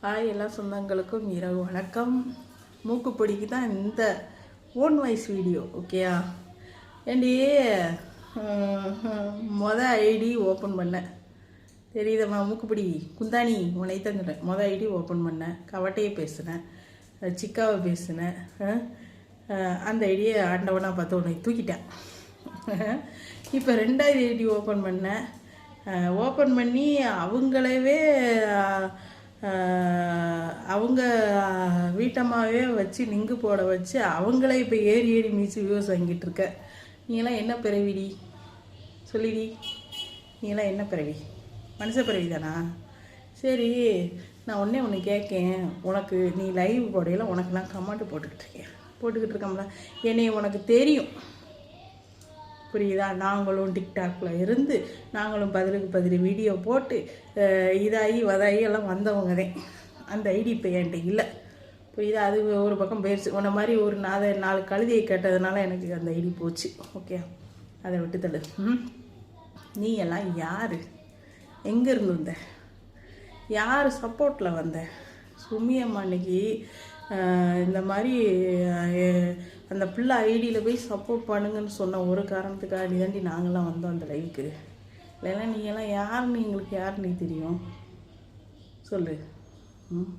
Hi எல்லா சொந்தங்களுக்கும் இரவு வணக்கம். மூக்குப்பொடிக்கு தான் இந்த ஓன் வாய்ஸ் வீடியோ ஓகேயா ஏண்டி மொதல் மொத ஐடி ஓப்பன் பண்ணேன் தெரியுதம்மா மூக்குப்பிடி? குந்தாணி உன்னை தந்துட்டேன் மொதல் ஐடி ஓப்பன் பண்ணேன் கவட்டையை பேசினேன் சிக்காவை பேசினேன் அந்த ஐடியை ஆண்டவனாக பார்த்து உன்னை தூக்கிட்டேன். இப்போ ரெண்டாவது ஐடி ஓப்பன் பண்ணேன் ஓப்பன் பண்ணி அவங்களவே அவங்க வீட்டம்மாவே வச்சு நிங்கு போட வச்சு அவங்களே இப்போ ஏறி ஏறி மீச்சு வியூஸ் வாங்கிட்டு இருக்க. நீங்களாம் என்ன பிறவிடி? சொல்லிடி. நீங்களாம் என்ன பிறவி? மனுஷ பிறவி தானா சரி நான் ஒன்றே ஒன்று கேட்கேன் உனக்கு நீ லைவ் போடையில் உனக்கு நான் கமெண்ட் போட்டுக்கிட்டு இருக்கேன் போட்டுக்கிட்டு இருக்கோம்ல. என்னை உனக்கு தெரியும். புரியுதா? நாங்களும் டிக்டாக்ல இருந்து நாங்களும் பதிலுக்கு பதில் வீடியோ போட்டு இதாகி வதாகி எல்லாம் வந்தவங்க தான் அந்த ஐடி இப்போ என்கிட்ட இல்லை. புரியுதா? அது ஒரு பக்கம் போயிடுச்சு உன்ன மாதிரி ஒரு நாலு நாலு கழுதியை கேட்டதுனால எனக்கு அந்த ஐடி போச்சு. ஓகே? அதை விட்டு தள்ளு. நீ எல்லாம் யார்? எங்கே இருந்து வந்த? யார் சப்போர்ட்டில் வந்த? சுமி அம்மா அன்னைக்கு இந்த மாதிரி அந்த பிள்ளை ஐடியில் போய் சப்போர்ட் பண்ணுங்கன்னு சொன்ன ஒரு காரணத்துக்காக தாண்டி நாங்களாம் வந்தோம் அந்த லைவுக்கு இல்லைன்னா நீங்கள்லாம் யாருன்னு எங்களுக்கு யாருன்னு தெரியும். சொல்லு. ம்?